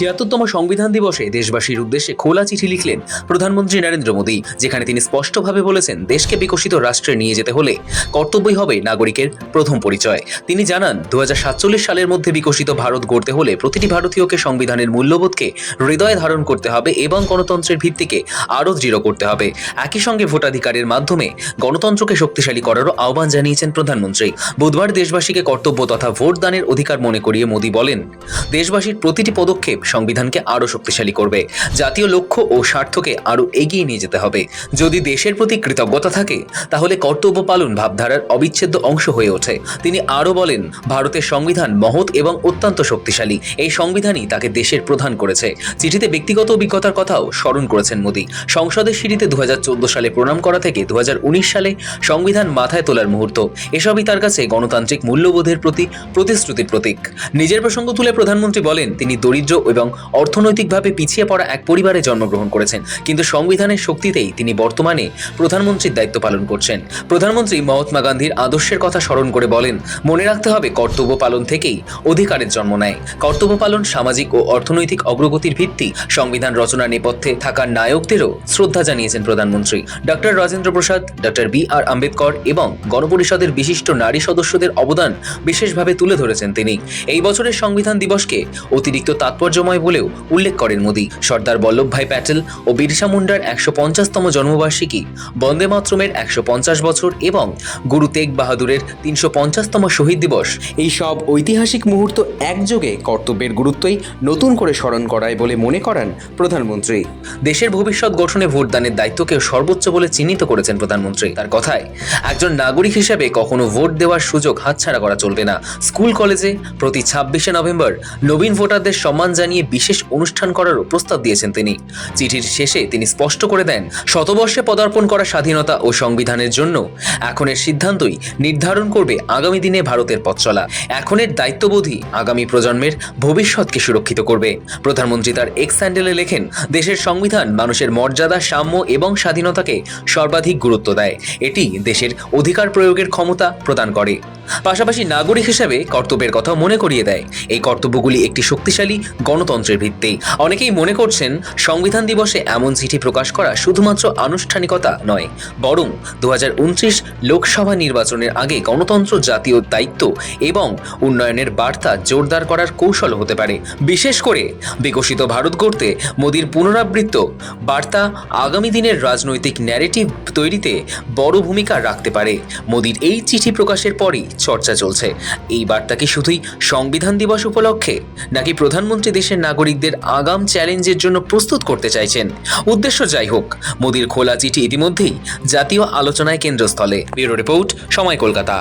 ছিয়াত্তরতম সংবিধান দিবসে দেশবাসীর উদ্দেশ্যে খোলা চিঠি লিখলেন প্রধানমন্ত্রী নরেন্দ্র মোদী, যেখানে তিনি স্পষ্টভাবে বলেছেন দেশকে বিকশিত রাষ্ট্রে নিয়ে যেতে হলে কর্তব্যই হবে নাগরিকের প্রথম পরিচয়। তিনি জানান দু হাজার সাতচল্লিশ সালের মধ্যে বিকশিত ভারত গড়তে হলে প্রতিটি ভারতীয়কে সংবিধানের মূল্যবোধকে হৃদয়ে ধারণ করতে হবে এবং গণতন্ত্রের ভিত্তিকে আরও দৃঢ় করতে হবে। একই সঙ্গে ভোটাধিকারের মাধ্যমে গণতন্ত্রকে শক্তিশালী করারও আহ্বান জানিয়েছেন প্রধানমন্ত্রী। বুধবার দেশবাসীকে কর্তব্য তথা ভোট দানের অধিকার মনে করিয়ে মোদী বলেন, দেশবাসীর প্রতিটি পদক্ষেপ সংবিধানকে আরও শক্তিশালী করবে। জাতীয় লক্ষ্য ও স্বার্থকে আরও এগিয়ে নিয়ে যেতে হবে। যদি দেশের প্রতি কৃতজ্ঞতা থাকে, তাহলে কর্তব্য পালন ভাবধারার অবিচ্ছেদ্য অংশ হয়ে ওঠে। তিনি আরও বলেন, ভারতের সংবিধান মহৎ এবং অত্যন্ত শক্তিশালী। এই সংবিধানই তাকে দেশের প্রধান করেছে। চিঠিতে ব্যক্তিগত অভিজ্ঞতার কথাও স্মরণ করেছেন মোদী। সংসদের সিঁড়িতে দু হাজার চোদ্দ সালে প্রণাম করা থেকে দু হাজার উনিশ সালে সংবিধান মাথায় তোলার মুহূর্ত। এসবই তার কাছে গণতান্ত্রিক মূল্যবোধের প্রতি প্রতিশ্রুতির প্রতীক। নিজের প্রসঙ্গ তুলে প্রধানমন্ত্রী বলেন, তিনি দরিদ্র এবং অর্থনৈতিকভাবে পিছিয়ে পড়া এক পরিবারে জন্মগ্রহণ করেছেন। কিন্তু সংবিধানের শক্তিতেই তিনি বর্তমানে প্রধানমন্ত্রীর দায়িত্ব পালন করছেন। প্রধানমন্ত্রী মহাত্মা গান্ধীর আদর্শের কথা স্মরণ করে বলেন, মনে রাখতে হবে, কর্তব্য পালন থেকেই অধিকারের জন্ম নেয়। কর্তব্য পালন সামাজিক ও অর্থনৈতিক অগ্রগতির ভিত্তি। সংবিধান রচনার নেপথ্যে থাকা নায়কদেরও শ্রদ্ধা জানিয়েছেন প্রধানমন্ত্রী। Doctor Rajendra Prasad doctor B R Ambedkar এবং গণপরিষদের বিশিষ্ট নারী সদস্যদের অবদান বিশেষভাবে তুলে ধরেছেন তিনি। এই বছরের সংবিধান দিবসকে অতিরিক্ত তাৎপর্যময় বলেও উল্লেখ করেন মোদী। সর্দার বল্লভভাই প্যাটেল ও বিরসা মুন্ডার একশো পঞ্চাশতম জন্মবার্ষিকী বন্দে মাতরমের একশো পঞ্চাশ বছর এবং গুরু তেগ বাহাদুরের তিনশো পঞ্চাশতম শহীদ দিবস। এই সব ঐতিহাসিক মুহূর্ত একযোগে কর্তব্যের গুরুত্বই নতুন করে স্মরণ করায় বলে মনে করেন প্রধানমন্ত্রী। দেশের ভবিষ্যৎ গঠনে ভোটদানের দায়িত্বকে সর্বোচ্চ বলে চিহ্নিত করেছেন প্রধানমন্ত্রী। তার কথায়, একজন নাগরিক হিসেবে কখনো ভোট দেওয়ার সুযোগ হাতছাড়া করা চলবে না। স্কুল, কলেজে প্রতি ছাব্বিশে নভেম্বর নবীন ভোটারদের সম্মান জানিয়ে বিশেষ অনুষ্ঠান করারও প্রস্তাব দিয়েছেন তিনি। চিঠির শেষে তিনি স্পষ্ট করে দেন, শতবর্ষে পদার্পণ করা স্বাধীনতা ও সংবিধানের জন্য এখনের সিদ্ধান্তই নির্ধারণ করবে আগামী দিনে ভারতের পথ চলা। এখনের দায়িত্ববোধই আগামী প্রজন্মের ভবিষ্যৎকে সুরক্ষিত করবে। প্রধানমন্ত্রী তার এক্স স্যান্ডেলে লেখেন, দেশের সংবিধান মানুষের মর্যাদা, সাম্য এবং স্বাধীনতাকে সর্বাধিক গুরুত্ব দেয়। এটি দেশের অধিকার প্রয়োগের ক্ষমতা প্রদান করে। পাশাপাশি নাগরিক হিসেবে কর্তব্যের কথা মনে করিয়ে দেয়। এই কর্তব্যগুলি একটি শক্তিশালী গণতন্ত্রের ভিত্তি। অনেকেই মনে করছেন, সংবিধান দিবসে এমন চিঠি প্রকাশ করা শুধুমাত্র আনুষ্ঠানিকতা নয়, বরং দু হাজার উনত্রিশ লোকসভা নির্বাচনের আগে গণতন্ত্র জাতীয় দায়িত্ব এবং উন্নয়নের বার্তা জোরদার করার কৌশল হতে পারে। বিশেষ করে বিকশিত ভারত গড়তে মোদীর পুনরাবৃত্ত বার্তা আগামী দিনের রাজনৈতিক ন্যারেটিভ তৈরিতে বড় ভূমিকা রাখতে পারে। মোদীর এই চিঠি প্রকাশের পরই চর্চা চলছে। এই বার্তা কি শুধুই সংবিধান দিবস উপলক্ষে, নাকি প্রধানমন্ত্রী দেশের নাগরিকদের আগাম চ্যালেঞ্জের জন্য প্রস্তুত করতে চাইছেন? উদ্দেশ্য যাই হোক, মোদীর খোলা চিঠি ইতিমধ্যেই জাতীয় আলোচনায় কেন্দ্রস্থলে। ব্যুরো রিপোর্ট, সময় কলকাতা।